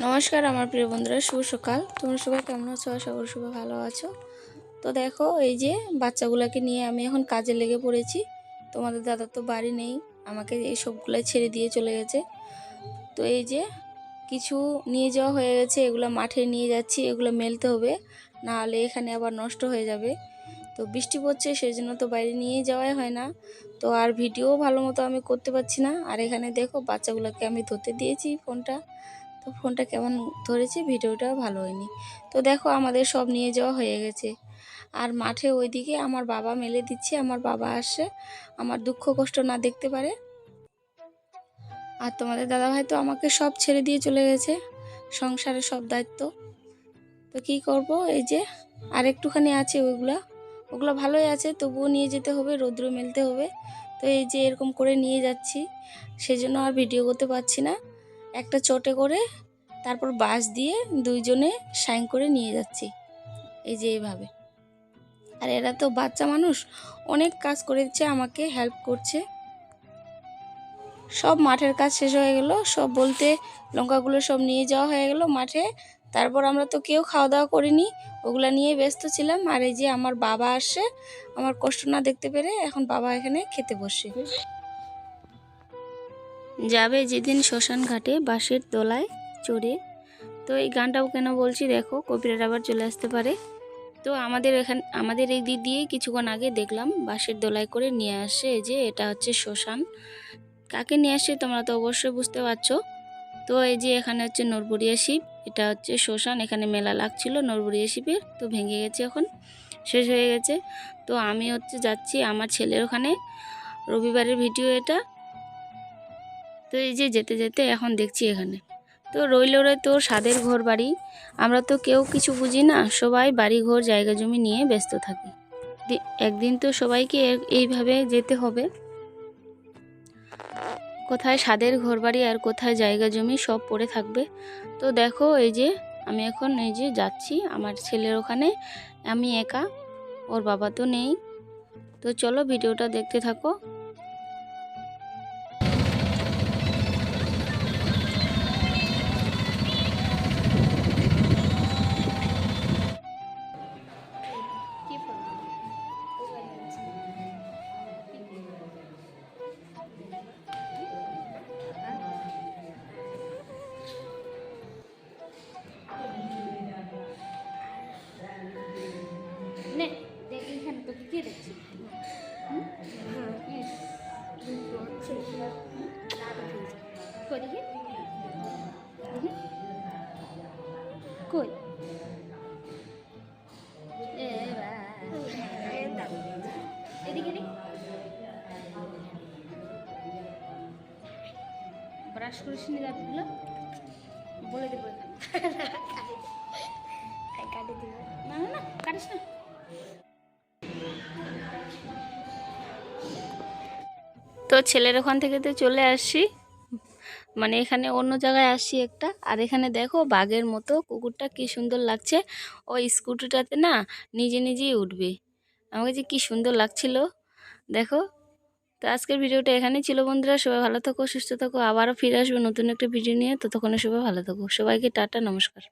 নমস্কার আমার প্রিয় বন্ধুরা, শুভ সকাল। তোমরা সবাই কেমন আছো? করি সবাই ভালো আছো। তো দেখো, এই যে বাচ্চাগুলোকে নিয়ে আমি এখন কাজে লেগে পড়েছি। তোমাদের দাদা তো বাড়ি নেই, আমাকে এই সবগুলো ছেড়ে দিয়ে চলে গেছে। তো এই যে কিছু নিয়ে যাওয়া হয়ে গেছে, এগুলো মাঠে নিয়ে যাচ্ছি, এগুলো মেলতে হবে না হলে এখানে আবার নষ্ট হয়ে যাবে। তো বৃষ্টি পড়ছে সেই জন্য তো বাইরে নিয়ে যাওয়াই হয় না। তো আর ভিডিও ভালো মতো আমি করতে পারছি না। আর এখানে দেখো, বাচ্চাগুলোকে আমি ধরতে দিয়েছি ফোনটা। তো ফোনটা কেমন ধরেছে? ভিডিওটা ভালো হয়নি। তো দেখো, আমাদের সব নিয়ে যাওয়া হয়ে গেছে। আর মাঠে ওইদিকে আমার বাবা মেলে দিচ্ছে, আমার বাবা আসছে আমার দুঃখ কষ্ট না দেখতে পারে। আর তোমাদের দাদাভাই তো আমাকে সব ছেড়ে দিয়ে চলে গেছে, সংসারের সব দায়িত্ব। তো কি করব? এই যে আর একটুখানি আছে ওইগুলা। ওগুলো ভালোই আছে, তবুও নিয়ে যেতে হবে, রৌদ্র মেলতে হবে। তো এই যে এরকম করে নিয়ে যাচ্ছি, সেজন্য আর ভিডিও করতে পারছি না। একটা চটে করে তারপর বাস দিয়ে দুইজনে সাইন করে নিয়ে যাচ্ছি। এই যে এইভাবে। আর এরা তো বাচ্চা মানুষ, অনেক কাজ করে দিচ্ছে আমাকে হেল্প করছে। সব মাঠের কাজ শেষ হয়ে গেল, সব বলতে লঙ্কাগুলো সব নিয়ে যাওয়া হয়ে গেল মাঠে। তারপর আমরা তো কেউ খাওয়া দাওয়া করিনি, ওগুলো নিয়ে ব্যস্ত ছিলাম। আর এই যে আমার বাবা আসে, আমার কষ্ট না দেখতে পেরে এখন বাবা এখানে খেতে বসে। যাবে যেদিন শ্মশান ঘাটে বাঁশের দোলায় চড়ে। তো এই গানটাও কেন বলছি দেখো কপিরাট আবার চলে আসতে পারে। তো আমাদের এখান, আমাদের এই দিক দিয়ে কিছুক্ষণ আগে দেখলাম বাঁশের দোলায় করে নিয়ে আসে যে এটা হচ্ছে শ্মশান। কাকে নিয়ে আসে তোমরা তো অবশ্যই বুঝতে পারছ। তো এই যে এখানে হচ্ছে নরবরিয়া শিব, এটা হচ্ছে শ্মশান, এখানে মেলা লাগছিল নরবরিয়া শিবের, তো ভেঙে গেছে এখন, শেষ হয়ে গেছে। তো আমি হচ্ছে যাচ্ছি আমার ছেলের ওখানে, রবিবারের ভিডিও এটা। তো এই যে যেতে যেতে এখন দেখছি এখানে। তো রইল রে তোর স্বাদের ঘর বাড়ি। আমরা তো কেউ কিছু বুঝি না, সবাই বাড়ি ঘর, জায়গা জমি নিয়ে ব্যস্ত থাকি। একদিন তো সবাইকে এইভাবে যেতে হবে। কোথায় স্বাদের ঘর বাড়ি আর কোথায় জায়গা জমি সব পড়ে থাকবে। তো দেখো এই যে, আমি এখন এই যে যাচ্ছি আমার ছেলের ওখানে। আমি একা, ওর বাবা তো নেই। তো চলো ভিডিওটা দেখতে থাকো। কে দেখছি কই। এদিকে ব্রাশ করিস নি দাঁতগুলো বলে দেবো এখানে না না না, কাটিস না তো ছেলের ওখান থেকে তো চলে আসছি মানে এখানে অন্য জায়গায় আসছি একটা। আর এখানে দেখো বাঘের মতো কুকুরটা কি সুন্দর লাগছে। ওই স্কুটিটাতে না নিজে নিজেই উঠবে। আমাকে যে কি সুন্দর লাগছিল। দেখো। তো আজকের ভিডিওটা এখানেই ছিল বন্ধুরা। সবাই ভালো থাকো, সুস্থ থাকো। আবারও ফিরে আসব নতুন একটা ভিডিও নিয়ে। ততক্ষণে সবাই ভালো থাকো। সবাইকে টাটা, নমস্কার।